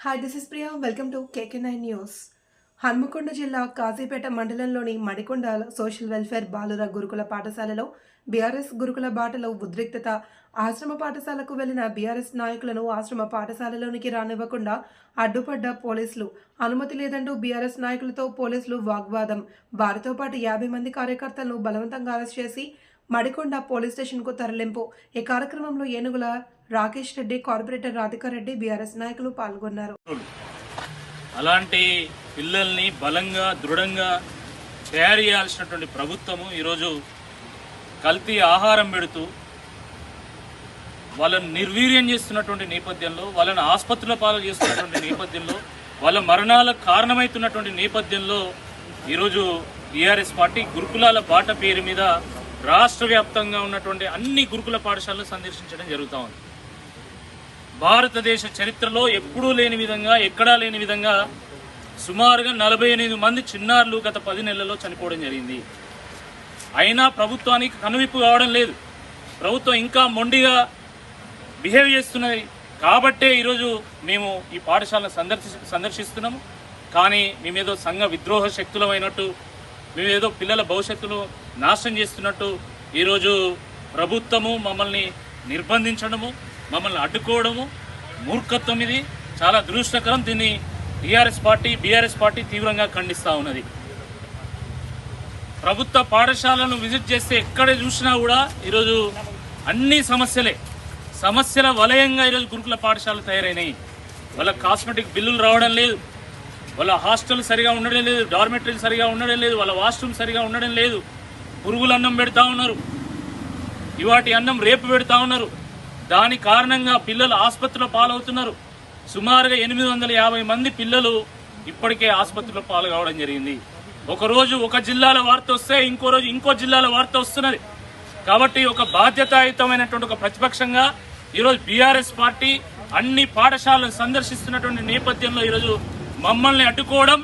Hi this is Priya welcome to KK nine news Hanmakonda జిల్లా కాజీపేట మండలంలోని Madikonda social welfare బాలుర గురుకుల పాఠశాలలో బీఆర్ఎస్ గురుకుల బాటలో ఉద్రిక్తత ఆశ్రమ పాఠశాలకు వెళ్ళిన బీఆర్ఎస్ నాయకులను ఆశ్రమ పాఠశాలలోనికి రానివ్వకుండా అడ్డుపడ్డ పోలీసులు అనుమతి లేదంటూ బీఆర్ఎస్ నాయకులతో పోలీసులు వాగ్వాదం. వారితో పాటు యాభై మంది కార్యకర్తలను బలవంతంగా అరెస్ట్ చేసి మడికొండ పోలీస్ స్టేషన్కు తరలింపు. ఈ కార్యక్రమంలో ఏనుగుల రాకేష్ రెడ్డి కార్పొరేటర్ రాధికారెడ్డి బీఆర్ఎస్ నాయకులు పాల్గొన్నారు. అలాంటి పిల్లల్ని బలంగా దృఢంగా తయారు చేయాల్సినటువంటి ప్రభుత్వము ఈరోజు కల్తీ ఆహారం పెడుతూ వాళ్ళని నిర్వీర్యం చేస్తున్నటువంటి నేపథ్యంలో వాళ్ళని ఆసుపత్రుల పాలు చేస్తున్నటువంటి నేపథ్యంలో వాళ్ళ మరణాలకు కారణమవుతున్నటువంటి నేపథ్యంలో ఈరోజు బీఆర్ఎస్ పార్టీ గురుకులాల బాట పేరు మీద రాష్ట్ర వ్యాప్తంగా ఉన్నటువంటి అన్ని గురుకుల పాఠశాలను సందర్శించడం జరుగుతూ ఉంది. భారతదేశ చరిత్రలో ఎప్పుడూ లేని విధంగా ఎక్కడా లేని విధంగా సుమారుగా నలభై ఎనిమిది మంది చిన్నారులు గత పది నెలల్లో చనిపోవడం జరిగింది. అయినా ప్రభుత్వానికి కనువిప్పు కావడం లేదు. ప్రభుత్వం ఇంకా మొండిగా బిహేవ్ చేస్తున్నది. కాబట్టే ఈరోజు మేము ఈ పాఠశాలను సందర్శి సందర్శిస్తున్నాము. కానీ మేమేదో సంఘ విద్రోహ శక్తులమైనట్టు మేమేదో పిల్లల భవిష్యత్తును నాశనం చేస్తున్నట్టు ఈరోజు ప్రభుత్వము మమ్మల్ని నిర్బంధించడము మమ్మల్ని అడ్డుకోవడము మూర్ఖత్వం ఇది. చాలా దురుష్టకరం దీన్ని టీఆర్ఎస్ పార్టీ బీఆర్ఎస్ పార్టీ తీవ్రంగా ఖండిస్తూ ఉన్నది. ప్రభుత్వ పాఠశాలను విజిట్ చేస్తే ఎక్కడ చూసినా కూడా ఈరోజు అన్ని సమస్యలే. సమస్యల వలయంగా ఈరోజు గురుకుల పాఠశాలలు తయారైనాయి. వాళ్ళ కాస్మెటిక్ బిల్లులు రావడం లేదు. వాళ్ళ హాస్టల్ సరిగా ఉండడం లేదు. డార్మెటరీలు సరిగా ఉండడం లేదు. వాళ్ళ వాష్రూమ్ సరిగా ఉండడం లేదు. పురుగులు అన్నం పెడతా ఉన్నారు. ఇవాటి అన్నం రేపు పెడతా ఉన్నారు. దాని కారణంగా పిల్లలు ఆసుపత్రిలో పాలవుతున్నారు. సుమారుగా ఎనిమిది వందల యాభై మంది పిల్లలు ఇప్పటికే ఆసుపత్రిలో పాలు కావడం జరిగింది ఒకరోజు ఒక జిల్లాల వార్త వస్తే ఇంకో రోజు ఇంకో జిల్లాల వార్త వస్తున్నది. కాబట్టి ఒక బాధ్యతాయుతమైనటువంటి ఒక ప్రతిపక్షంగా ఈరోజు బీఆర్ఎస్ పార్టీ అన్ని పాఠశాలను సందర్శిస్తున్నటువంటి నేపథ్యంలో ఈరోజు మమ్మల్ని అడ్డుకోవడం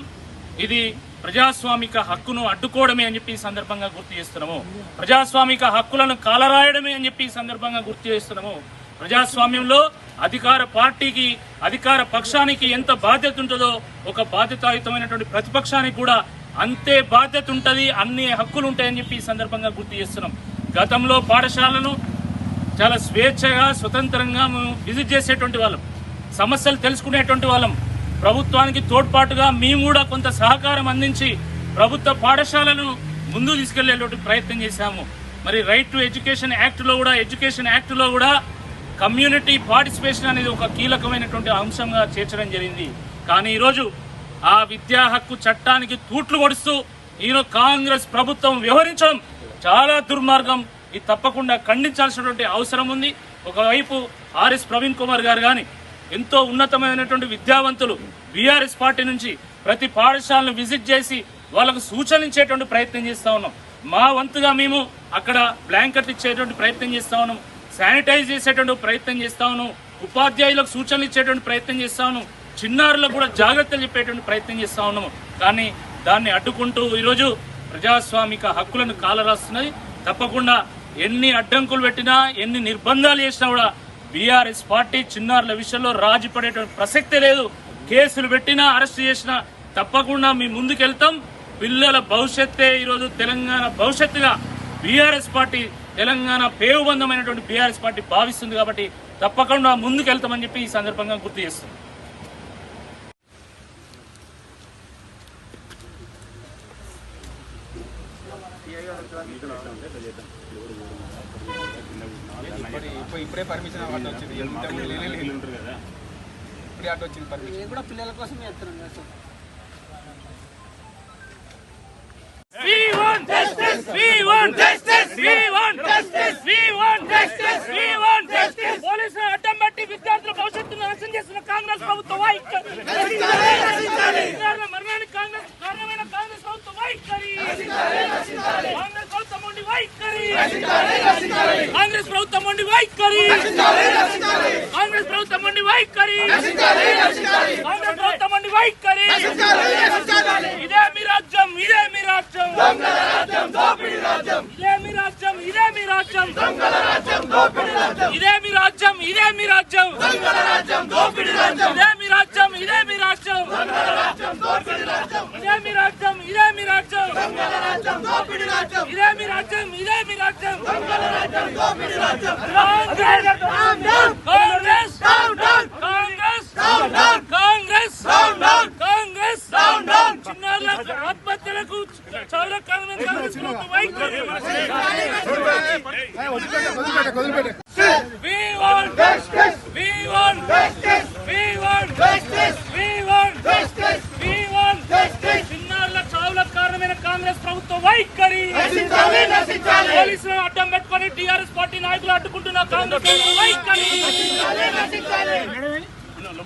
ఇది ప్రజాస్వామిక హక్కును అడ్డుకోవడమే అని చెప్పి ఈ సందర్భంగా గుర్తు చేస్తున్నాము. ప్రజాస్వామిక హక్కులను కాలరాయడమే అని చెప్పి ఈ సందర్భంగా గుర్తు చేస్తున్నాము. ప్రజాస్వామ్యంలో అధికార పార్టీకి అధికార పక్షానికి ఎంత బాధ్యత ఉంటుందో ఒక బాధ్యతాయుతమైనటువంటి ప్రతిపక్షానికి కూడా అంతే బాధ్యత ఉంటుంది అన్ని హక్కులు ఉంటాయని చెప్పి ఈ సందర్భంగా గుర్తు చేస్తున్నాం. గతంలో పాఠశాలను చాలా స్వేచ్ఛగా స్వతంత్రంగా మేము విజిట్ చేసేటువంటి వాళ్ళం. సమస్యలు తెలుసుకునేటువంటి వాళ్ళం. ప్రభుత్వానికి తోడ్పాటుగా మేము కూడా కొంత సహకారం అందించి ప్రభుత్వ పాఠశాలను ముందు తీసుకెళ్ళేటువంటి ప్రయత్నం చేశాము. మరి రైట్ టు ఎడ్యుకేషన్ యాక్ట్లో కూడా ఎడ్యుకేషన్ యాక్ట్లో కూడా కమ్యూనిటీ పార్టిసిపేషన్ అనేది ఒక కీలకమైనటువంటి అంశంగా చేర్చడం జరిగింది. కానీ ఈరోజు ఆ విద్యా హక్కు చట్టానికి తూట్లు పొడుస్తూ ఈరోజు కాంగ్రెస్ ప్రభుత్వం వ్యవహరించడం చాలా దుర్మార్గం. ఇది తప్పకుండా ఖండించాల్సినటువంటి అవసరం ఉంది. ఒకవైపు ఆర్ఎస్ ప్రవీణ్ కుమార్ గారు కానీ ఎంతో ఉన్నతమైనటువంటి విద్యావంతులు బీఆర్ఎస్ పార్టీ నుంచి ప్రతి పాఠశాలను విజిట్ చేసి వాళ్ళకు సూచనలు ప్రయత్నం చేస్తా ఉన్నాం. మా వంతుగా మేము అక్కడ బ్లాంకెట్ ఇచ్చేటువంటి ప్రయత్నం చేస్తా ఉన్నాం. శానిటైజ్ చేసేటువంటి ప్రయత్నం చేస్తాను ఉపాధ్యాయులకు సూచనలు ఇచ్చేటువంటి ప్రయత్నం చేస్తాను చిన్నారులకు కూడా జాగ్రత్తలు చెప్పేటువంటి ప్రయత్నం చేస్తా ఉన్నాము కానీ దాన్ని అడ్డుకుంటూ ఈరోజు ప్రజాస్వామిక హక్కులను కాలరాస్తున్నది. తప్పకుండా ఎన్ని అడ్డంకులు పెట్టినా ఎన్ని నిర్బంధాలు చేసినా కూడా బీఆర్ఎస్ పార్టీ చిన్నారుల విషయంలో రాజీ పడేటువంటి ప్రసక్తే లేదు. కేసులు పెట్టినా అరెస్ట్ చేసినా తప్పకుండా మీ ముందుకెళ్తాం. పిల్లల భవిష్యత్తే ఈరోజు తెలంగాణ భవిష్యత్తుగా బీఆర్ఎస్ పార్టీ తెలంగాణ పేవుబంధమైనటువంటి బీఆర్ఎస్ పార్టీ భావిస్తుంది కాబట్టి తప్పకుండా ముందుకెళ్తామని చెప్పి ఈ సందర్భంగా గుర్తు చేస్తుంది. ఇప్పుడు ఇప్పుడు ఇప్పుడే పర్మిషన్ వచ్చింది. ఇప్పుడే అటు వచ్చింది పర్మిషన్ కూడా పిల్లల కోసం చేస్తున్నాను నాశనం చేస్తున్న కాంగ్రెస్ ప్రభుత్వం మరణానికి కాంగ్రెస్ కారణమైన కాంగ్రెస్ ప్రభుత్వం వైఖరి కాంగ్రెస్ ప్రభుత్వం ఉండి వైఖరి కాంగ్రెస్ ప్రభుత్వం ఉండి వైఖరి కాంగ్రెస్ ప్రభుత్వం ఉండి వైఖరి కాంగ్రెస్ ప్రభుత్వం ఉండి వైఖరి ఇదే మీ రాజ్యం ఇదే మీ రాజ్యం. రాజ్యం దోపిడీ రాజ్యం ఇదేమి రాజ్యం ఇదేమి రాజ్యం దొంగల రాజ్యం దోపిడీ రాజ్యం ఇదేమి రాజ్యం ఇదేమి రాజ్యం దొంగల రాజ్యం దోపిడీ రాజ్యం ఇదేమి రాజ్యం ఇదేమి రాజ్యం దొంగల రాజ్యం దోపిడీ రాజ్యం ఇదేమి రాజ్యం ఇదేమి రాజ్యం దొంగల రాజ్యం దోపిడీ రాజ్యం ఇదేమి రాజ్యం ఇదేమి రాజ్యం దొంగల రాజ్యం దోపిడీ రాజ్యం రామ్ రామ్ రామ్ చిన్నారుల చావులకు కారణమైన కాంగ్రెస్ ప్రభుత్వ వైఖరి. పోలీసులను అడ్డం పెట్టుకొని టీఆర్ఎస్ పార్టీ నాయకులు అడ్డుకుంటున్న కాంగ్రెస్ వైఖరి.